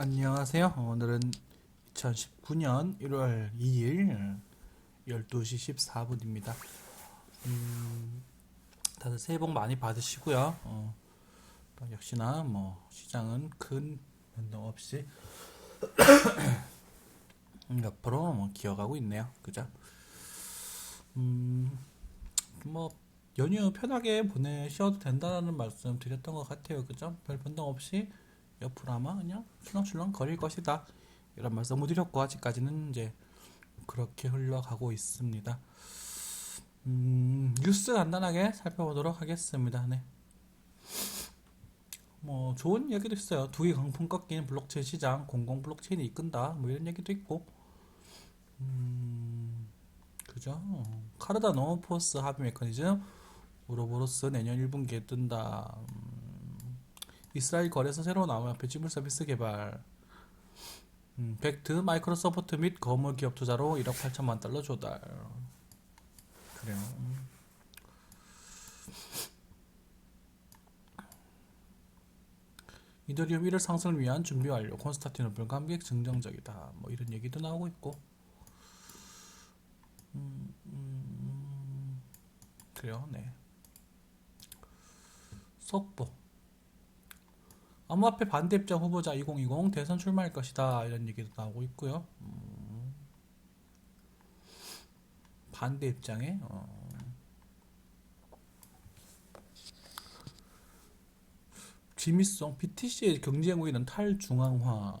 안녕하세요. 오늘은 2019년 1월 2일 12시 14분입니다. 음, 다들 새해 복 많이 받으시고요. 어, 또 역시나 뭐 시장은 큰 변동 없이 옆으로 뭐 기어가고 있네요. 그죠? 음, 뭐 연휴 편하게 보내셔도 된다는 말씀 드렸던 것 같아요. 그죠? 별 변동 없이 옆으로 아마 그냥 출렁출렁 거릴 것이다. 이런 말씀을 드렸고 아직까지는 이제 그렇게 흘러가고 있습니다. 음, 뉴스 간단하게 살펴보도록 하겠습니다. 네. 뭐 좋은 얘기도 있어요. 두개 강풍 꺾인 블록체인 시장, 공공 블록체인이 이끈다. 뭐 이런 얘기도 있고. 음, 그죠? 카르다노 포스 합의 메커니즘 우로보로스 내년 1분기에 뜬다. 음, 이스라엘 거래소 새로운 암호화폐 지불 서비스 개발. 음, 벡트 마이크로소프트 및 거물 기업 투자로 1억 8천만 달러 조달. 그래요. 음. 이더리움 1월 상승을 위한 준비 완료. 콘스타티노플 감객 긍정적이다. 뭐 이런 얘기도 나오고 있고. 음, 음, 그래요. 네. 속보. 암호화폐 반대 입장 후보자 2020 대선 출마할 것이다. 이런 얘기도 나오고 있고요. 음, 반대 입장에 어, 지미성 BTC의 경제 행위는 탈중앙화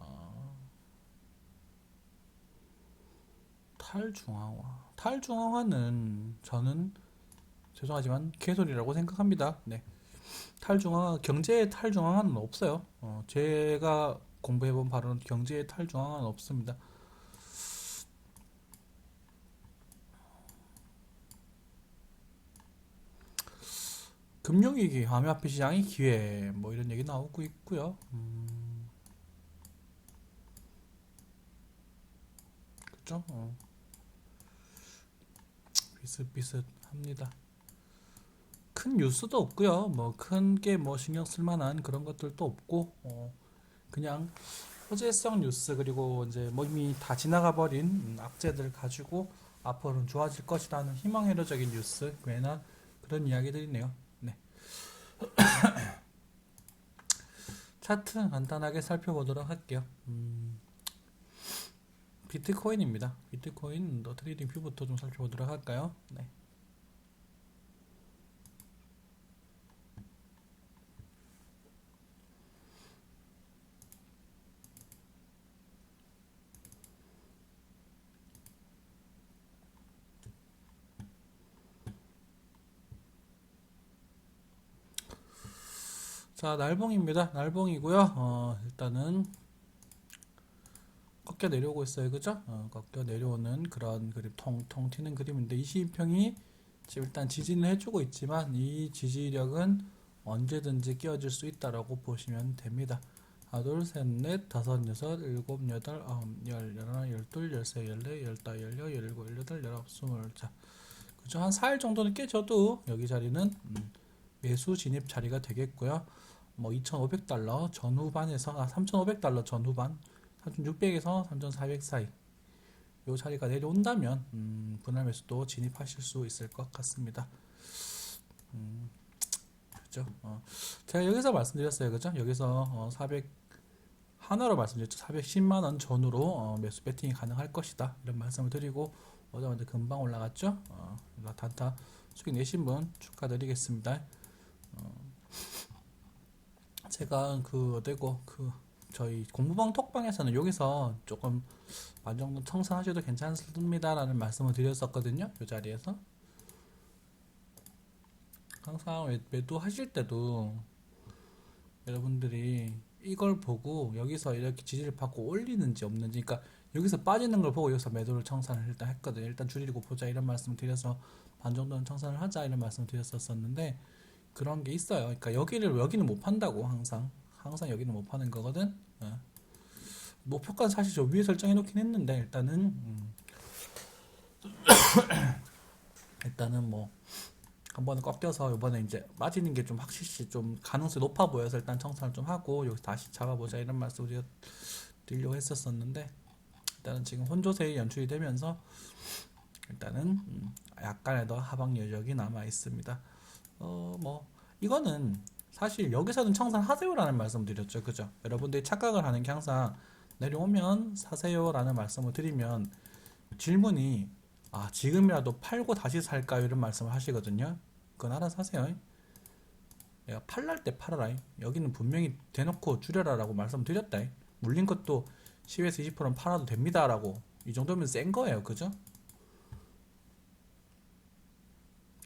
탈중앙화 탈중앙화는 저는 죄송하지만 개소리라고 생각합니다. 네. 탈중앙화 경제의 탈중앙화는 없어요. 어, 제가 공부해본 바로는 경제의 탈중앙화는 없습니다. 금융위기, 암호화폐 시장의 기회, 뭐 이런 얘기 나오고 있고요. 음, 그죠? 어, 비슷비슷합니다. 큰 뉴스도 없고요. 뭐 큰 게 뭐 신경 쓸 만한 그런 것들도 없고 어, 그냥 호재성 뉴스 그리고 이제 뭐 이미 다 지나가 버린 음, 악재들 가지고 앞으로는 좋아질 것이라는 희망 회로적인 뉴스 꽤나 그런 이야기들이네요. 네. 차트 간단하게 살펴보도록 할게요. 음, 비트코인입니다. 비트코인 더 트레이딩 뷰부터 좀 살펴보도록 할까요? 네. 자, 날봉입니다. 날봉이고요. 어, 일단은 꺾여 내려오고 있어요. 그죠? 어, 꺾여 내려오는 그런 그림, 통통 튀는 그림인데 22평이 지금 일단 지지는 해주고 있지만 이 지지력은 언제든지 끼어질 수 있다라고 보시면 됩니다. 하나, 둘, 셋, 넷, 다섯, 여섯, 일곱, 여덟, 아홉, 열, 열하나, 열둘, 열세, 열네, 열다, 열여, 열일곱, 열여덟, 열아홉, 스물. 자, 그죠? 한 4일 정도는 깨져도 여기 자리는 음, 매수 진입 자리가 되겠고요. 뭐 2,500달러 전후반에서 아 3,500달러 전후반 3,600에서 3,400 사이 요 자리가 내려온다면 음, 분할 매수도 진입하실 수 있을 것 같습니다. 음, 그죠? 어, 제가 여기서 말씀드렸어요, 그죠? 여기서 어, 400 하나로 말씀드렸죠. 410만 원 전후로 어, 매수 배팅이 가능할 것이다 이런 말씀을 드리고 오자마자 금방 올라갔죠. 어, 단타 수익 내신 분 축하드리겠습니다. 어, 제가 그 어디고 그 저희 공부방 톡방에서는 여기서 조금 만 정도 청산하셔도 괜찮습니다라는 말씀을 드렸었거든요. 이 자리에서 항상 매- 매도 하실 때도 여러분들이 이걸 보고 여기서 이렇게 지지를 받고 올리는지 없는지 그러니까 여기서 빠지는 걸 보고 여기서 매도를 청산을 일단 했거든요. 일단 줄이고 보자 이런 말씀 드려서 반 정도는 청산을 하자 이런 말씀 드렸었었는데 그런 게 있어요. 그러니까 여기를 여기는 못 판다고 항상 항상 여기는 못 파는 거거든. 예. 목표가는 사실 저 위에 설정해 놓긴 했는데 일단은 음, 일단은 뭐 한 번은 꺾여서 이번에 이제 빠지는 게 좀 확실히 좀 가능성이 높아 보여서 일단 청산을 좀 하고 여기서 다시 잡아보자 이런 말씀을 드려- 드리려고 했었었는데 일단은 지금 혼조세에 연출이 되면서 일단은 음, 약간의 더 하방 여력이 남아 있습니다. 어 뭐 이거는 사실 여기서는 청산하세요라는 말씀 드렸죠, 그죠? 여러분들이 착각을 하는 게 항상 내려오면 사세요라는 말씀을 드리면 질문이 아 지금이라도 팔고 다시 살까요? 이런 말씀을 하시거든요. 그건 알아서 하세요. 내가 팔랄 때 팔아라. 여기는 분명히 대놓고 줄여라 라고 말씀드렸다. 물린 것도 10에서 20%는 팔아도 됩니다 라고 이 정도면 센 거예요, 그죠?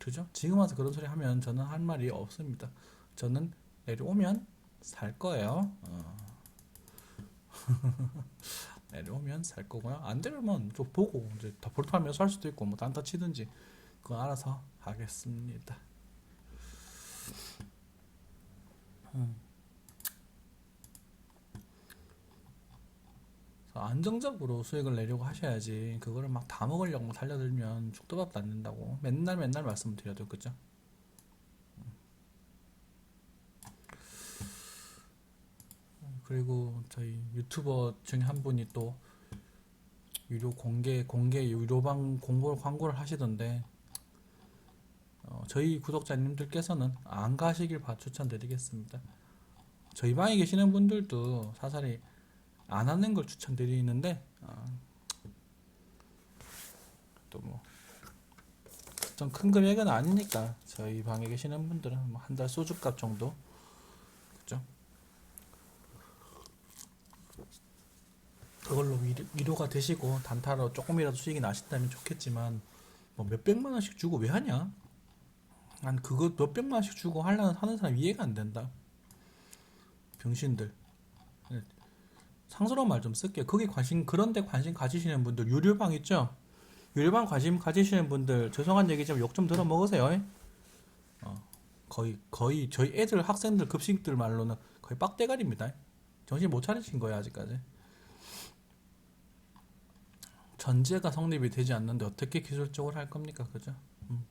그죠? 지금 와서 그런 소리 하면 저는 할 말이 없습니다. 저는 내려오면 살 거예요. 어. 내려오면 살 거고요. 안 되면 좀 보고 이제 더 볼트하면서 살 수도 있고 뭐 단타 치든지 그거 알아서 하겠습니다. 음. 그래서 안정적으로 수익을 내려고 하셔야지 그거를 막 다 먹으려고 막 달려들면 죽도 밥도 안 된다고 맨날 맨날 말씀드려도 그죠? 그리고 저희 유튜버 중에 한 분이 또 유료 공개 공개 유료방 공고 광고를 하시던데 어, 저희 구독자님들께서는 안 가시길 바 추천드리겠습니다. 저희 방에 계시는 분들도 사설이 안 하는 걸 추천드리는데 어, 또뭐 좀 큰 금액은 아니니까 저희 방에 계시는 분들은 뭐 한 달 소주값 정도 그죠? 그걸로 위로, 위로 가 되시고 단타로 조금이라도 수익이 나신다면 좋겠지만 뭐 몇백만 원씩 주고 왜 하냐? 난 그거 몇백만 원씩 주고 하려는 하는 사람 이해가 안 된다. 병신들. 네. 상스러운 말 좀 쓸게요. 거기 관심 그런데 관심 가지시는 분들 유료방 있죠? 유료방 관심 가지시는 분들 죄송한 얘기지만 욕 좀 들어 먹으세요. 어, 거의 거의 저희 애들 학생들 급식들 말로는 거의 빡대가리입니다. 정신 못 차리신 거예요 아직까지. 전제가 성립이 되지 않는데 어떻게 기술적으로 할 겁니까, 그죠? 음.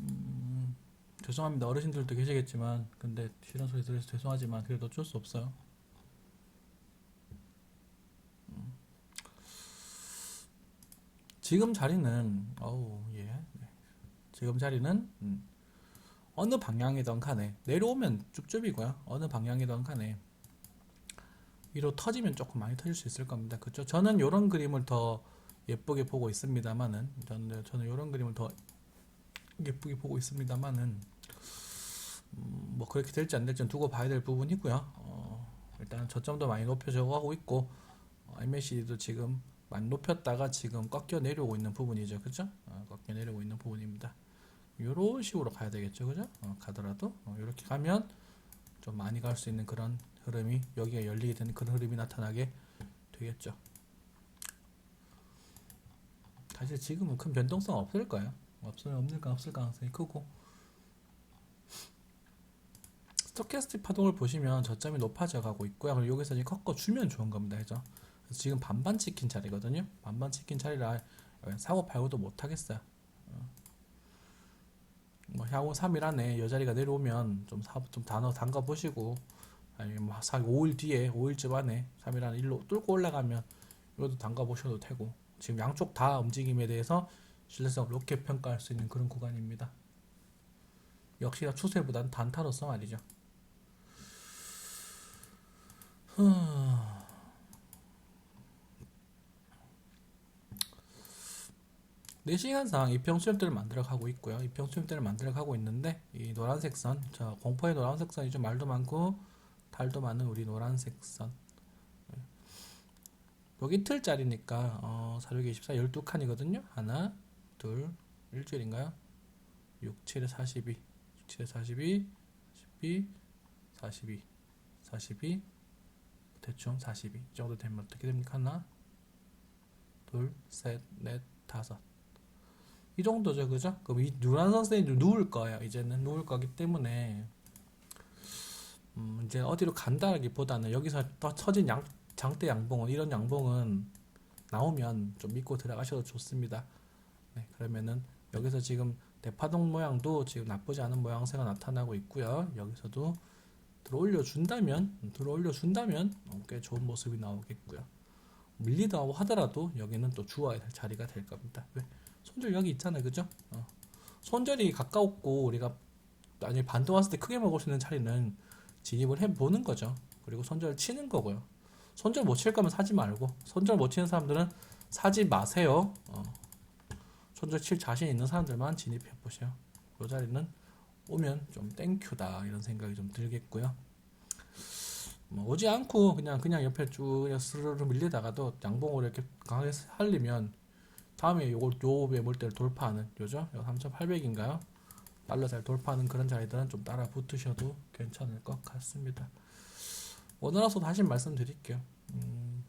음, 죄송합니다. 어르신들도 계시겠지만, 근데 이런 소리 들어서 죄송하지만 그래도 어쩔 수 없어요. 지금 자리는 어우 예, 네. 지금 자리는 음, 어느 방향이든 간에 내려오면 쭈쭈이고요. 어느 방향이든 간에 위로 터지면 조금 많이 터질 수 있을 겁니다. 그렇죠? 저는 이런 그림을 더 예쁘게 보고 있습니다만은 저는 저는 이런 그림을 더 예쁘게 보고 있습니다만은 음, 뭐 그렇게 될지 안 될지는 두고 봐야 될 부분이고요. 어, 일단 저점도 많이 높여져 가고 있고 어, MACD도 지금 많이 높였다가 지금 꺾여 내려오고 있는 부분이죠, 그죠? 어, 꺾여 내려오고 있는 부분입니다. 이런 식으로 가야 되겠죠, 그죠? 어, 가더라도 이렇게 가면 좀 많이 갈 수 있는 그런 흐름이 여기가 열리게 되는 그런 흐름이 나타나게 되겠죠. 사실 지금은 큰 변동성 없을 거예요. 없을 없을까 없을 가능성이 크고 스토캐스틱 파동을 보시면 저점이 높아져 가고 있고요. 그리고 여기서 이제 꺾어 주면 좋은 겁니다, 그죠? 그래서 지금 반반 찍힌 자리거든요. 반반 찍힌 자리라 사고 팔고도 못 하겠어요. 어. 뭐 향후 3일 안에 여 자리가 내려오면 좀 사, 좀 단어 담가 보시고 아니면 뭐 4, 5일 뒤에 5일쯤 안에 3일 안에 일로 뚫고 올라가면 이것도 담가 보셔도 되고 지금 양쪽 다 움직임에 대해서 신뢰성을 높게 평가할 수 있는 그런 구간입니다. 역시나 추세보다는 단타로서 말이죠. 내시간상 이평 수렴대를 만들어 가고 있고요. 이평 수렴대를 만들어 가고 있는데 이 노란색 선, 저 공포의 노란색 선이 좀 말도 많고 달도 많은 우리 노란색 선. 여기 이틀짜리니까 어, 424 12칸이거든요. 하나, 둘, 일주일인가요? 6, 7에 42, 6, 7에 42, 42, 42, 42, 대충 42. 이 정도 되면 어떻게 됩니까? 하나, 둘, 셋, 넷, 다섯. 이 정도죠, 그죠? 그럼 이 누란 선생님들 누울 거예요. 이제는 누울 거기 때문에 음, 이제 어디로 간다라기보다는 여기서 더 처진 양, 장대 양봉은 이런 양봉은 나오면 좀 믿고 들어가셔도 좋습니다. 네, 그러면은 여기서 지금 대파동 모양도 지금 나쁘지 않은 모양새가 나타나고 있고요. 여기서도 들어 올려 준다면 들어 올려 준다면 어, 꽤 좋은 모습이 나오겠고요. 밀리다고 하더라도 여기는 또 주어야 될 자리가 될 겁니다. 왜? 손절 여기 있잖아요, 그죠? 어. 손절이 가까웠고 우리가 나중에 반등 왔을 때 크게 먹을 수 있는 자리는 진입을 해 보는 거죠. 그리고 손절 치는 거고요. 손절 못 칠 거면 사지 말고 손절 못 치는 사람들은 사지 마세요. 어. 손절 칠 자신 있는 사람들만 진입해 보세요. 그 자리는 오면 좀 땡큐다 이런 생각이 좀 들겠고요. 뭐 오지 않고 그냥 그냥 옆에 쭉 스르르 밀리다가도 양봉으로 이렇게 강하게 살리면 다음에 요걸 요 매물대를 돌파하는 요죠? 3,800인가요? 달러 잘 돌파하는 그런 자리들은 좀 따라 붙으셔도 괜찮을 것 같습니다. 오늘와서 다시 말씀드릴게요. 음,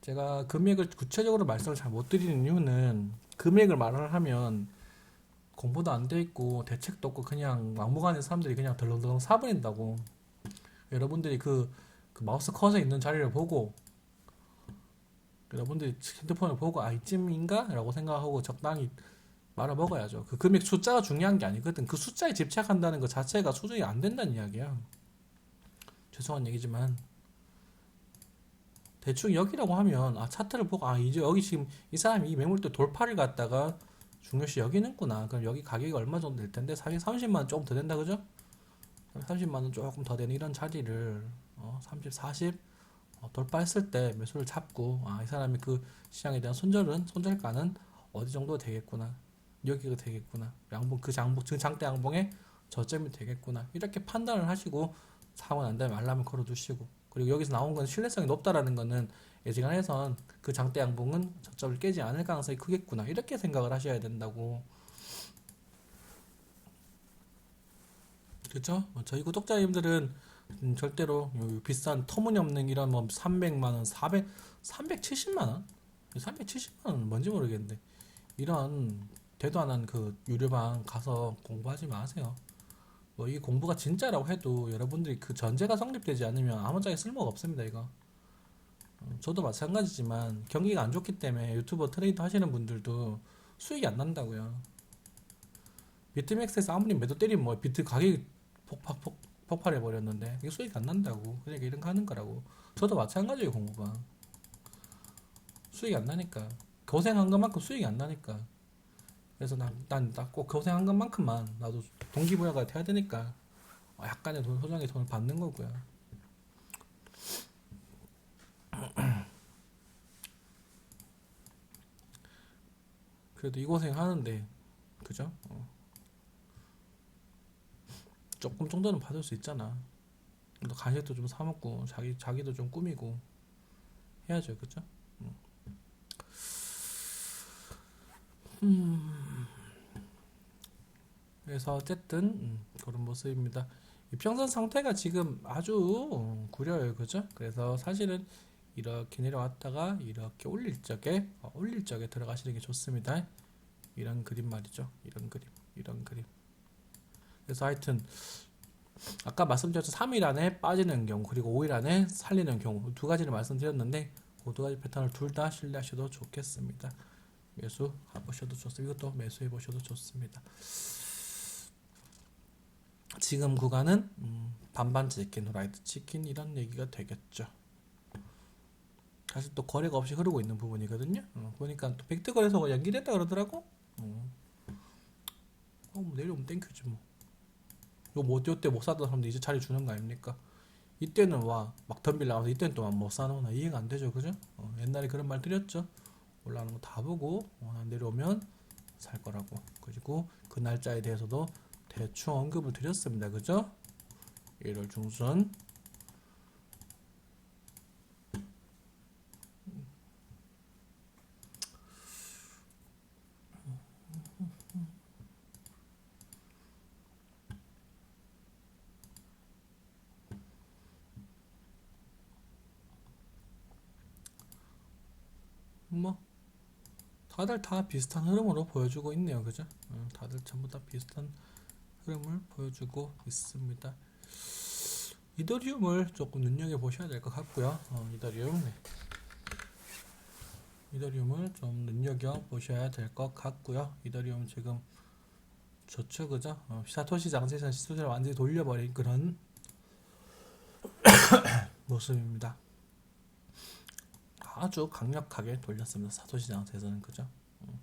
제가 금액을 구체적으로 말씀을 잘 못 드리는 이유는 금액을 말을 하면 공부도 안 돼 있고 대책도 없고 그냥 막무가내 사람들이 그냥 덜렁덜렁 사버린다고 여러분들이 그, 그 마우스 커서 있는 자리를 보고 여러분들이 핸드폰을 보고 아 이쯤인가? 라고 생각하고 적당히 말아 먹어야죠. 그 금액 숫자가 중요한 게 아니거든. 그 숫자에 집착한다는 것 자체가 수준이 안 된다는 이야기야. 죄송한 얘기지만 대충 여기라고 하면 아 차트를 보고 아 이제 여기 지금 이 사람이 이 매물대 돌파를 갖다가 중요시 여기는구나. 그럼 여기 가격이 얼마 정도 될 텐데? 사실 30만 원 조금 더 된다 그죠? 30만 원 조금 더 되는 이런 자리를 어, 30, 40 어, 돌파했을 때 매수를 잡고 아 이 사람이 그 시장에 대한 손절은 손절가는 어디 정도 되겠구나 여기가 되겠구나 양봉 그 장봉 그 장대 양봉에 저점이 되겠구나 이렇게 판단을 하시고 사고 난 다음에 알람을 걸어 두시고 그리고 여기서 나온 건 신뢰성이 높다라는 거는 예지간해선 그 장대 양봉은 저점을 깨지 않을 가능성이 크겠구나 이렇게 생각을 하셔야 된다고 그렇죠? 뭐 저희 구독자님들은 음, 절대로 요 비싼 터무니없는 이런 뭐 300만 원, 400, 370만 원, 370만 원 뭔지 모르겠는데 이런 대도 안 한 그 유료방 가서 공부하지 마세요. 뭐 이 공부가 진짜라고 해도 여러분들이 그 전제가 성립되지 않으면 아무짝에 쓸모가 없습니다 이거. 어, 저도 마찬가지지만 경기가 안 좋기 때문에 유튜버 트레이더 하시는 분들도 수익이 안 난다고요. 비트맥스에서 아무리 매도 때리면 뭐 비트 가격이 폭발 폭, 폭발해 버렸는데 이게 수익 안 난다고 그러니까 이런 거 하는 거라고. 저도 마찬가지예요 공부가. 수익이 안 나니까 고생한 것만큼 수익이 안 나니까. 그래서 난난꼭 고생한 것만큼만 나도 동기부여가 돼야 되니까 어, 약간의 돈 소정의 돈을 받는 거고요. 그래도 이 고생 하는데 그죠? 어. 조금 정도는 받을 수 있잖아. 또 간식도 좀 사 먹고 자기 자기도 좀 꾸미고 해야죠, 그죠? 음. 그래서 어쨌든 음, 그런 모습입니다. 이평선 상태가 지금 아주 구려요, 그죠? 그래서 사실은 이렇게 내려왔다가 이렇게 올릴 적에 어, 올릴 적에 들어가시는 게 좋습니다. 이런 그림 말이죠. 이런 그림, 이런 그림. 그래서 하여튼 아까 말씀드렸죠. 3일 안에 빠지는 경우 그리고 5일 안에 살리는 경우 두 가지를 말씀드렸는데 그 두 가지 패턴을 둘 다 신뢰하셔도 좋겠습니다. 매수 해보셔도 좋습니다. 이것도 매수해 보셔도 좋습니다. 지금 구간은 음, 반반 치킨, 후라이드 치킨 이런 얘기가 되겠죠. 사실 또 거래가 없이 흐르고 있는 부분이거든요. 어, 보니까 또 팩트 거래소가 연기됐다 그러더라고. 어, 어, 뭐 내려오면 땡큐지 뭐. 요뭐 요때 못 사던 사람들 이제 자리 주는 거 아닙니까? 이때는 와 막 덤빌 나가서 이때는 또 못 사놓나 이해가 안 되죠, 그죠? 어, 옛날에 그런 말 드렸죠. 올라오는 거 다 보고 어, 내려오면 살 거라고. 그리고 그 날짜에 대해서도 대충 언급을 드렸습니다, 그죠? 1월 중순. 뭐 다들 다 비슷한 흐름으로 보여주고 있네요. 그죠? 어, 다들 전부 다 비슷한 흐름을 보여주고 있습니다. 이더리움을 조금 눈여겨 보셔야 될 것 같고요. 어, 이더리움 네. 이더리움을 좀 눈여겨 보셔야 될 것 같고요. 이더리움 지금 좋죠, 그죠? 어, 사토시 장세선 시술을 완전히 돌려버린 그런 모습입니다. 아주 강력하게 돌렸습니다. 사토시 장세선은 그죠? 음.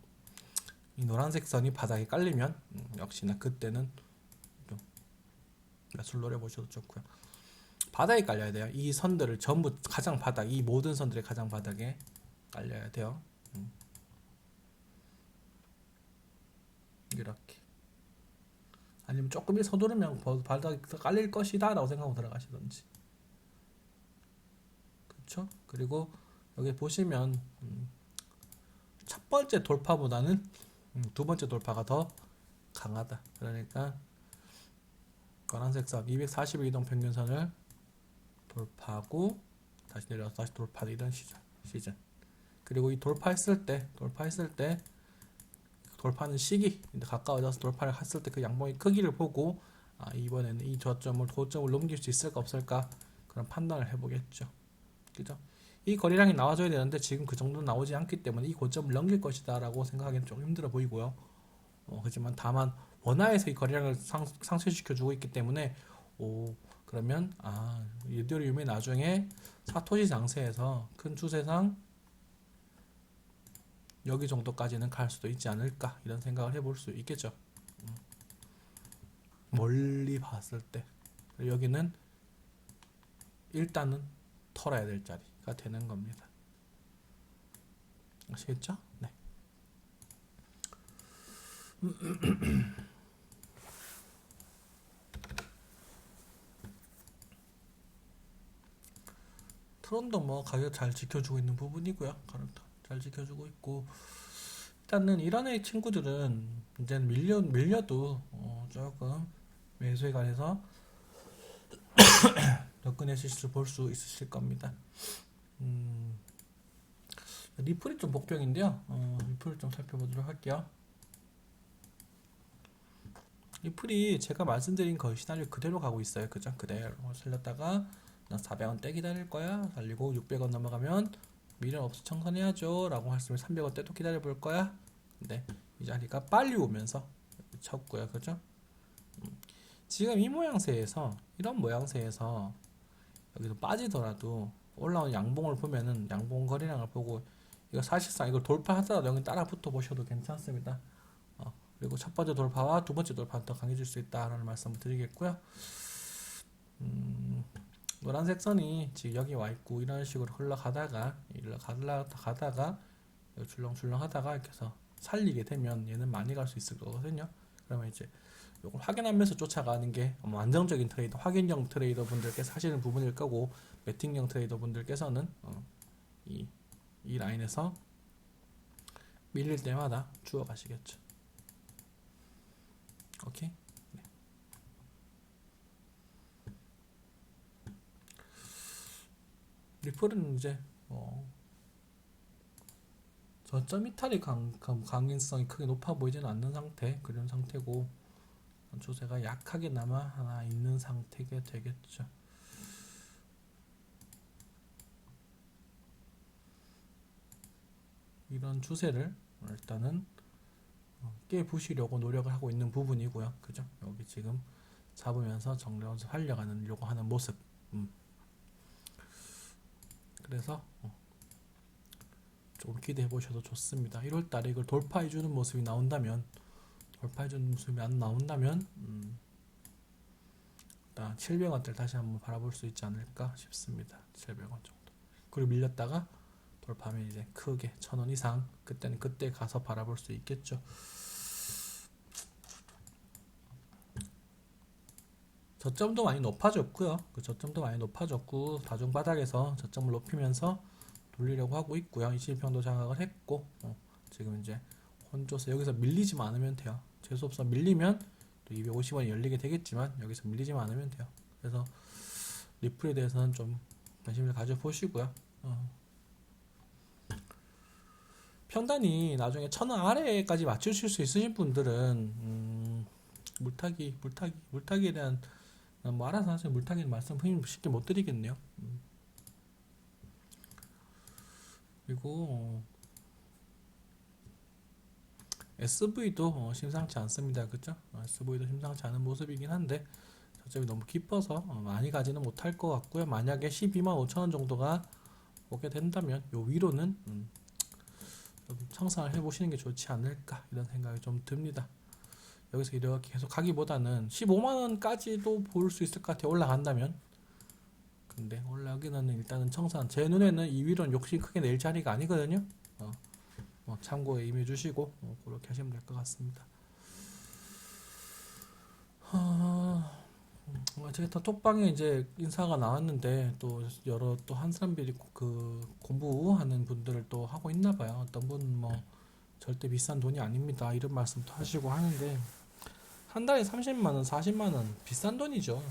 이 노란색 선이 바닥에 깔리면 음, 역시나 그때는 좀 매수를 노려보셔도 좋고요. 바닥에 깔려야 돼요. 이 선들을 전부 가장 바닥, 이 모든 선들의 가장 바닥에 깔려야 돼요. 음. 이렇게. 아니면 조금 서두르면 버- 바닥에 더 깔릴 것이다 라고 생각하고 들어가시던지. 그렇죠? 그리고 여기 보시면 음, 첫 번째 돌파보다는 음, 두 번째 돌파가 더 강하다. 그러니까 노란색 선 242동 평균선을 돌파하고 다시 내려서 다시 돌파하던 시즌. 시즌. 그리고 이 돌파했을 때 돌파했을 때 돌파하는 시기 가까워져서 돌파를 했을 때 그 양봉의 크기를 보고 아, 이번에는 이 저점을 고점을 넘길 수 있을까 없을까 그런 판단을 해보겠죠. 그죠? 이 거리량이 나와줘야 되는데 지금 그 정도는 나오지 않기 때문에 이 고점을 넘길 것이다 라고 생각하기는 좀 힘들어 보이고요. 어, 하지만 다만 원화에서 이 거리량을 상, 상쇄시켜 주고 있기 때문에 오 그러면 아 이더리움이 나중에 사토시 장세에서 큰 추세상 여기 정도까지는 갈 수도 있지 않을까 이런 생각을 해볼 수 있겠죠. 음. 멀리 봤을 때 여기는 일단은 털어야 될 자리 가 되는 겁니다. 아시겠죠? 네. 트론도 뭐 가격 잘 지켜주고 있는 부분이고요. 가격도 잘 지켜주고 있고 일단은 이란의 친구들은 이제 밀려 밀려도 어, 조금 매수에 관해서 접근하실 수볼수 있으실 겁니다. 음, 리플이 좀 복병인데요. 어, 리플을 좀 살펴보도록 할게요. 리플이 제가 말씀드린 그 시나리오 그대로 가고 있어요. 그죠? 그대로 살렸다가 난 400원대 기다릴 거야. 달리고 600원 넘어가면 미련 없이 청산해야죠. 라고 했으면 300원 대 또 기다려 볼 거야. 근데 이 자리가 빨리 오면서 쳤고요. 그죠? 음, 지금 이 모양새에서 이런 모양새에서 여기서 빠지더라도 올라온 양봉을 보면은 양봉 거래량을 보고 이거 사실상 이걸 돌파하더라도 여기 따라 붙어 보셔도 괜찮습니다. 어, 그리고 첫 번째 돌파와 두 번째 돌파는 더 강해질 수 있다라는 말씀을 드리겠고요. 음, 노란색 선이 지금 여기 와 있고 이런 식으로 흘러가다가 흘러가다가 줄렁줄렁 하다가 이렇게 해서 살리게 되면 얘는 많이 갈 수 있을 거거든요. 그러면 이제 이걸 확인하면서 쫓아가는 게뭐 안정적인 트레이더, 확인형 트레이더 분들께서 하시는 부분일 거고 매팅형 트레이더 분들께서는 어, 이, 이 라인에서 밀릴 때마다 주워 가시겠죠. 오케이. 네. 리플은 이제 어, 저점 이탈이 강, 강, 강인성이 크게 높아 보이지는 않는 상태 그런 상태고 조세가 약하게나마 하나 있는 상태가 되겠죠. 이런 추세를 일단은 어, 깨부시려고 노력을 하고 있는 부분이고요. 그죠? 여기 지금 잡으면서 정리를 하려가는 려고 하는 모습. 음. 그래서 어, 좀 기대해 보셔도 좋습니다. 1월 달에 이걸 돌파해 주는 모습이 나온다면 돌파해 주는 모습이 안 나온다면 음, 일단 700원대를 다시 한번 바라볼 수 있지 않을까 싶습니다. 700원 정도. 그리고 밀렸다가 돌파하면 이제 크게 1000원 이상 그때는 그때 가서 바라볼 수 있겠죠. 저점도 많이 높아졌고요. 그 저점도 많이 높아졌고 다중 바닥에서 저점을 높이면서 돌리려고 하고 있고요. 21평도 장악을 했고 어, 지금 이제 혼조서 여기서 밀리지만 않으면 돼요. 재수 없어 밀리면 또 250원이 열리게 되겠지만 여기서 밀리지만 않으면 돼요. 그래서 리플에 대해서는 좀 관심을 가져 보시고요. 어. 평단이 나중에 천 원 아래까지 맞추실 수 있으신 분들은 음, 물타기, 물타기, 물타기에 대한 뭐 알아서 하세요. 물타기 말씀 쉽게 못 드리겠네요. 음. 그리고 SV도 어, 심상치 않습니다. 그죠? 어, SV도 심상치 않은 모습이긴 한데 저점이 너무 깊어서 어, 많이 가지는 못할 것 같고요. 만약에 12만 5천 원 정도가 오게 된다면 요 위로는 음, 좀 청산을 해보시는 게 좋지 않을까 이런 생각이 좀 듭니다. 여기서 이렇게 계속 가기보다는 15만 원까지도 볼 수 있을 것 같아요. 올라간다면. 근데 올라가기는 일단은 청산. 제 눈에는 이 위로는 욕심 크게 낼 자리가 아니거든요. 어, 뭐 참고에 임해 주시고 어, 그렇게 하시면 될 것 같습니다. 하... 어쨌든 톡방에 이제 인사가 나왔는데 또 여러 또 한 사람들이 그 공부하는 분들을 또 하고 있나 봐요. 어떤 분은 뭐 절대 비싼 돈이 아닙니다. 이런 말씀도 하시고 하는데 한 달에 30만 원, 40만 원 비싼 돈이죠.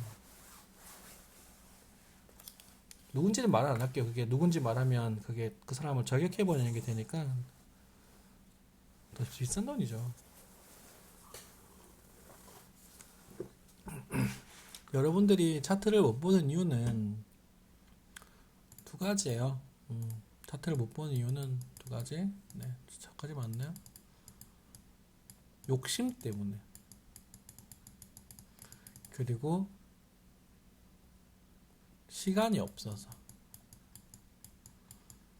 누군지는 말안 할게요. 그게 누군지 말하면 그게 그 사람을 저격해 버리는 게 되니까 더 비싼 돈이죠. 여러분들이 차트를 못 보는 이유는 두 가지예요. 음, 차트를 못 보는 이유는 두 가지. 네, 차까지 맞나요? 욕심 때문에. 그리고 시간이 없어서.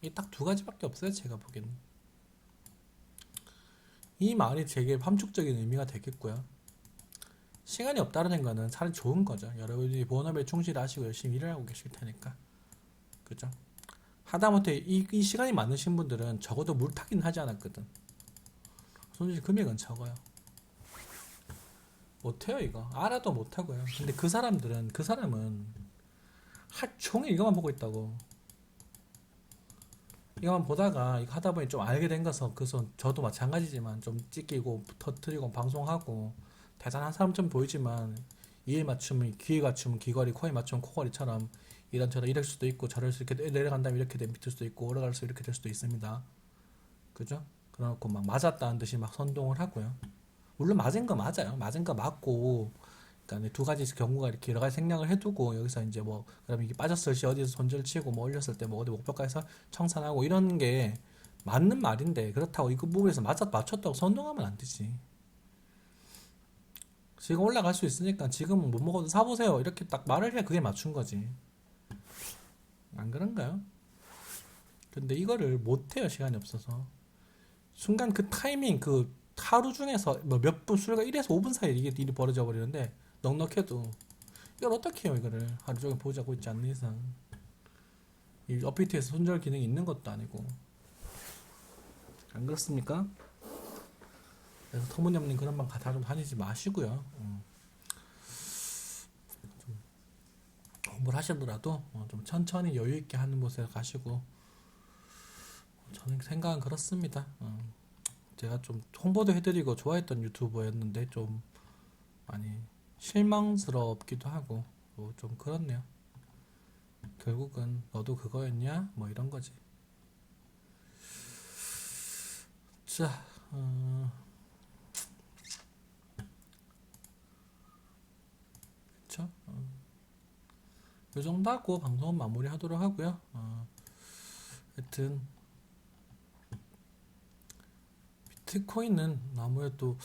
이 딱 두 가지밖에 없어요, 제가 보기에는. 이 말이 되게 함축적인 의미가 되겠고요. 시간이 없다는 거는 차라리 좋은 거죠. 여러분이 본업에 충실하시고 열심히 일을 하고 계실 테니까. 그죠? 하다못해 이, 이 시간이 많으신 분들은 적어도 물타기는 하지 않았거든. 손실 금액은 적어요. 못해요, 이거. 알아도 못하고요. 근데 그 사람들은, 그 사람은 하루 종일 이거만 보고 있다고. 이거만 보다가 이거 하다 보니 좀 알게 된 거서 그래서 저도 마찬가지지만 좀 찍히고 터트리고 방송하고 대단한 사람처럼 보이지만 이에 맞추면 귀에 맞추면 귀걸이, 코에 맞추면 코걸이처럼 이런저런 이럴 수도 있고 저럴 수 이렇게 내려간다면 이렇게 될 수도 있고 올라갈 수 이렇게 될 수도 있습니다. 그죠? 그래놓고 막 맞았다는 듯이 막 선동을 하고요. 물론 맞은 거 맞아요. 맞은 거 맞고 그러니까 두 가지 경우가 이렇게 여러 가지 생략을 해두고 여기서 이제 뭐 그럼 이게 빠졌을 시 어디서 손절 치고 뭐 올렸을 때 뭐 어디 목표가에서 청산하고 이런 게 맞는 말인데 그렇다고 이거 부분에서 맞았 맞췄다고 선동하면 안 되지. 지금 올라갈 수 있으니까 지금은 못 먹어도 사보세요. 이렇게 딱 말을 해야 그게 맞춘 거지. 안 그런가요? 근데 이거를 못해요. 시간이 없어서. 순간 그 타이밍, 그 하루 중에서 뭐몇 분, 수가 1에서 5분 사이에 이게 일이 벌어져 버리는데, 넉넉해도. 이걸 어떻게 해요, 이거를. 하루 종일 보자고 있지 않는 이상. 이 업비트에서 손절 기능이 있는 것도 아니고. 안 그렇습니까? 그래서 터무니없는 그런 방다좀 다니지 마시고요. 음. 좀 공부를 하시더라도 어, 좀 천천히 여유 있게 하는 곳에 가시고 저는 생각은 그렇습니다. 어. 제가 좀 홍보도 해드리고 좋아했던 유튜버였는데 좀 많이 실망스럽기도 하고 뭐 좀 그렇네요. 결국은 너도 그거였냐? 뭐 이런 거지. 자, 어, 그쵸? 어. 요 정도 하고 방송은 마무리 하도록 하고요. 어, 하여튼 비트코인은 아무래도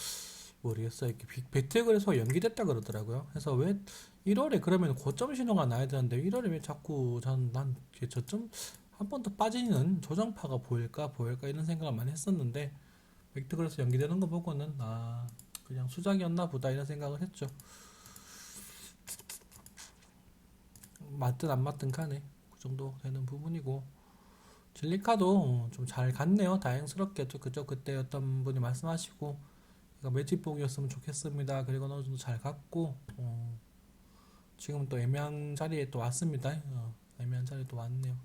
모르겠어요. 이렇게 빅- 빅테크에서 연기됐다 그러더라고요. 그래서 왜 1월에 그러면 고점 신호가 나야 되는데 1월에 왜 자꾸 난난 저점 한 번 더 빠지는 조정파가 보일까 보일까 이런 생각을 많이 했었는데 빅테크에서 연기되는 거 보고는 아 그냥 수작이었나 보다 이런 생각을 했죠. 맞든 안 맞든 간에 그 정도 되는 부분이고 진리카도 좀 잘 갔네요. 다행스럽게도 그죠 그때 어떤 분이 말씀하시고 이거 매집복이었으면 좋겠습니다. 그리고 어느 정도 잘 갔고 어, 지금 또 애매한 자리에 또 왔습니다. 어, 애매한 자리에 또 왔네요.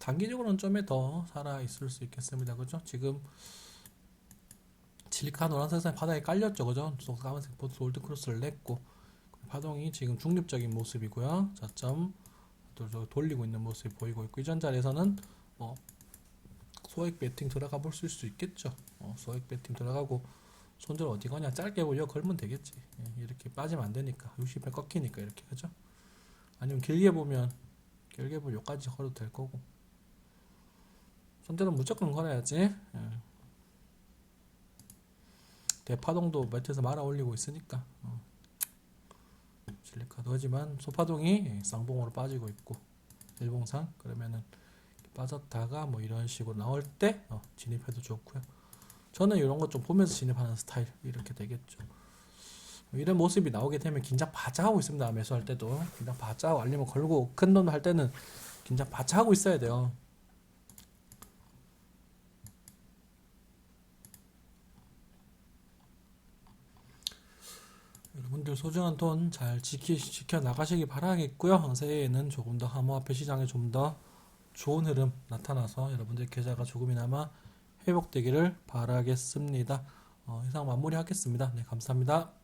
단기적으로는 좀에 더 살아 있을 수 있겠습니다. 그죠? 지금 질리카 노란색 선 바닥에 깔렸죠, 그죠? 속 까만색 골드 크로스를 냈고 파동이 지금 중립적인 모습이고요. 저 돌리고 있는 모습이 보이고 있고 이전 자리에서는 뭐 소액 배팅 들어가 볼 수 있겠죠. 어, 소액 배팅 들어가고 손절 어디 거냐 짧게 보려 걸면 되겠지. 예, 이렇게 빠지면 안 되니까 60배 꺾이니까 이렇게 그죠? 아니면 길게 보면 결계부 요까지 걸어도 될 거고 손대는 무조건 걸어야지 예. 대파동도 매트에서 말아 올리고 있으니까 어. 실리카도 하지만 소파동이 쌍봉으로 빠지고 있고 일봉상 그러면은 빠졌다가 뭐 이런 식으로 나올 때 어, 진입해도 좋고요. 저는 이런 거좀 보면서 진입하는 스타일 이렇게 되겠죠. 이런 모습이 나오게 되면 긴장 바짝 하고 있습니다. 매수할 때도. 긴장 바짝 알림을 걸고 큰 돈 할 때는 긴장 바짝 하고 있어야 돼요 여러분들 소중한 돈 잘 지키, 지켜 나가시기 바라겠고요. 새해에는 조금 더 암호화폐 시장에 좀 더 좋은 흐름 나타나서 여러분들 계좌가 조금이나마 회복되기를 바라겠습니다. 어, 이상 마무리하겠습니다. 네, 감사합니다.